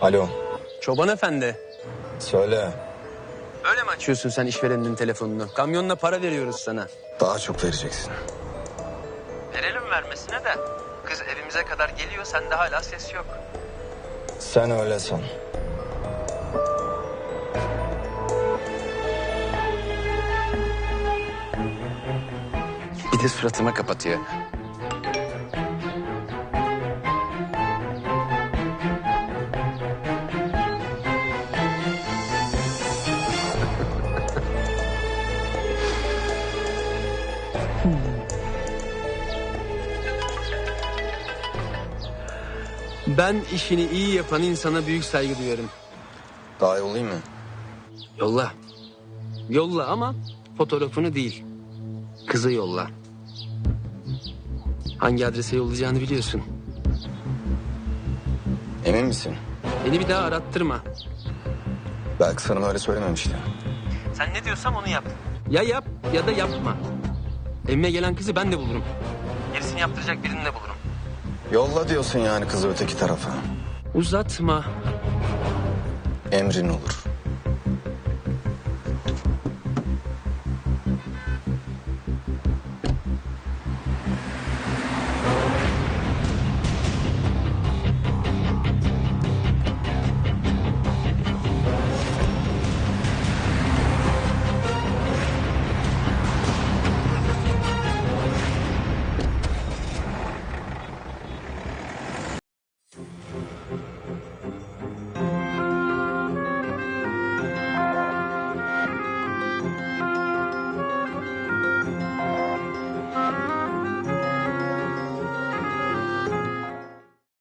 Alo. Çoban efendi. Söyle. Öyle mi açıyorsun sen işverenin telefonunu? Kamyonla para veriyoruz sana. Daha çok vereceksin. Verelim vermesine de. Kız evimize kadar geliyor sende hala ses yok. Sen öyle san. Bir de suratıma kapatıyor. Ben işini iyi yapan insana büyük saygı duyarım. Daha yollayayım mı? Yolla. Yolla ama fotoğrafını değil. Kızı yolla. Hangi adrese yollayacağını biliyorsun. Emin misin? Beni bir daha arattırma. Belki sana öyle söylememişti. Sen ne diyorsam onu yap. Ya yap ya da yapma. Evime gelen kızı ben de bulurum. Gerisini yaptıracak birini de bulurum. Yolla diyorsun yani kızı öteki tarafa. Uzatma. Emrin olur.